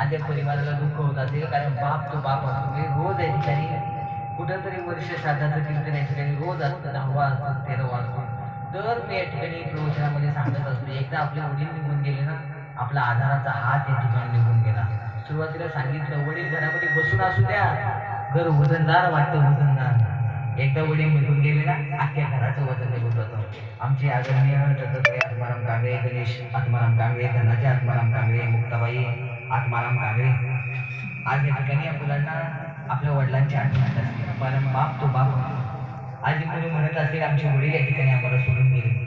आद्या परिवाराला दुःख होत असेल कारण बाप तो बाप असतो. म्हणजे रोज या ठिकाणी कुठंतरी वर्ष श्राद्धाचं कीर्तन या ठिकाणी रोज असतं दहावा असतो तेरावा असतो. तर मी या ठिकाणी प्रवचनामध्ये सांगत असतो. एकदा आपले वडील निघून गेले ना आपला आधाराचा हात या ठिकाणी निघून गेला. सुरुवातीला सांगितलं वडील घरामध्ये बसून असू द्या. घर वजनदार वाटतं वजनदार. एकदा वडील निघून गेले ना आमचे आदरणीय दत्तात्रय आत्माराम कांगळे गणेश आत्माराम कांगळे धनाजी आत्माराम कांगळे मुक्ताबाई आत्माराम कांगळे. आज या ठिकाणी या मुलांना आपल्या वडिलांची आठवण असते. बाप तो बाप. आज मुली म्हणत असेल आमची वडील या ठिकाणी आम्हाला सोडून गेले.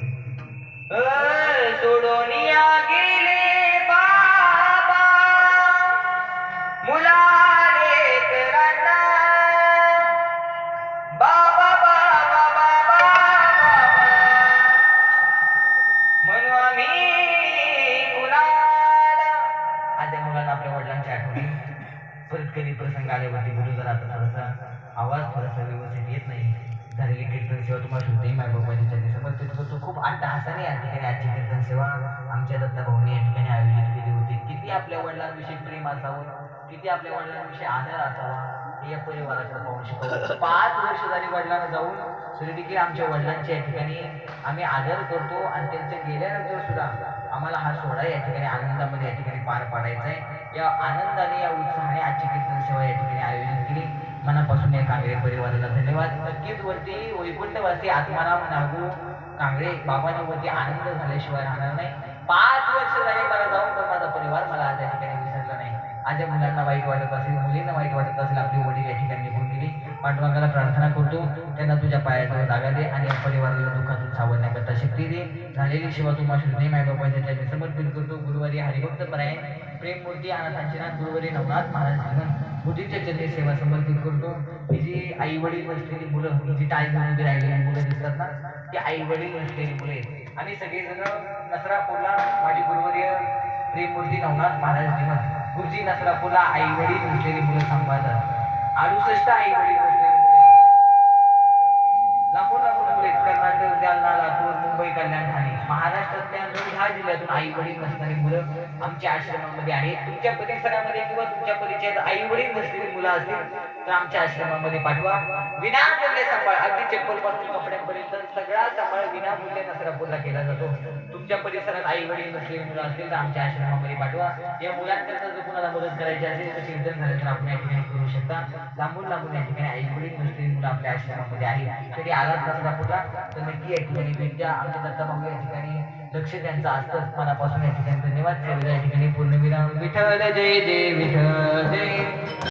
कधी प्रसंग आल्यावरती बोलू जर आता थोडासा आवाज थोडासा व्यवस्थित येत नाही. झालेली कीर्तन सेवा तुम्हाला श्रुती माय बाबाच्या चरणी. तसं तो खूप अट्टहासाने या ठिकाणी आजची कीर्तन सेवा आमच्या दत्ताभाऊने या ठिकाणी आयोजित केली होती. किती आपल्या वडिलांविषयी प्रेम असावं किती आपल्या वडिलांविषयी आदर असावा या परिवाराकडे पाहून शिकवलं. पाच वर्ष झाली वडिलांना जाऊन सुरेदेखील देखील आमच्या वडिलांच्या या ठिकाणी आम्ही आदर करतो आणि त्यांच्या गेल्यानंतर सुद्धा आम्हाला हा सोहळा या ठिकाणी आनंदामध्ये या ठिकाणी पार पाडायचा आहे. या आनंदाने या उत्साहाने आजची कीर्तन सेवा या ठिकाणी आयोजित केली. मनापासून या कांगडे परिवाराला धन्यवाद. नक्कीच वरती वैकुंठवासी आत्माराम नागू कांगडे बाबांनी वरती आनंद झाल्याशिवाय राहणार नाही. पाच वर्ष झाली मला जाऊन पण माझा परिवार मला आज या ठिकाणी विसरला नाही. आज या मुलांना वाईट वाटत असेल मुलींना वाईट वाटत असेल आपली वडील या ठिकाणी निघून गेली. पाठवागाला प्रार्थना करतो. त्यांना तुझ्या पायाजवळ जागा दे आणि या परिवाराला दुःखातून सावरण्याकरता शक्ती दे. झालेली शिवा तुम्हा श्रुती मायबापाच्या चरणी समर्पित करतो. गुरुवारी हरिभक्त परायण. प्रेममूर्ती अनाथांचे नाथ गुरुवारी नवनाथ महाराज सांगून बुद्धीच्या चरणी सेवा समर्पित करतो ही जी आई वडील नसलेली मुलं जी टाळी घेऊन उभी राहिलेली मुलं दिसतात ना ती आई वडील नसलेली मुले. आणि सगळेजण नसरापूरला माझी गुरुवर्य प्रेममूर्ती नवनाथ महाराज जीवन गुरुजी नसरापूरला आई वडील नसलेली मुलं सांभाळतात अडुसष्ट आई वडील नसलेली मुले. लांबून लांबून मुले कर्नाटक जालना लातूर मुंबई कल्याण ठाणे. महाराष्ट्रातल्या नऊ दहा जिल्ह्यातून आई वडील नसणारी मुलं आमच्या आश्रमामध्ये आहेत. तुमच्या परिसरामध्ये किंवा तुमच्या परिचयात आई वडील नसलेली मुलं असतील तर आमच्या आश्रमामध्ये पाठवा. विनामूल्य सांभाळ. अगदी चप्पलपासून कपड्यांपर्यंत सगळा सांभाळ विनामूल्य नसरापूरला केला जातो. तुमच्या परिसरात आई वडील नसलेली मुलं असतील तर आमच्या आश्रमामध्ये पाठवा. या मुलांकरता जर कुणाला मदत करायची असेल तर चिंतन झालं तर आपण या ठिकाणी करू शकता. लांबून लांबून या ठिकाणी आई वडील नसलेली मुलं आपल्या आश्रमामध्ये आहे तरी आलात नसरापूरला. तर नक्की या ठिकाणी भेट द्या. आमच्या दत्ता भाऊ या ठिकाणी ठिकाणी लक्ष त्यांचं असतंच मनापासून या ठिकाणी धन्यवाद या ठिकाणी पूर्णविराम विठ्ठल जय जय विठ्ठल जय.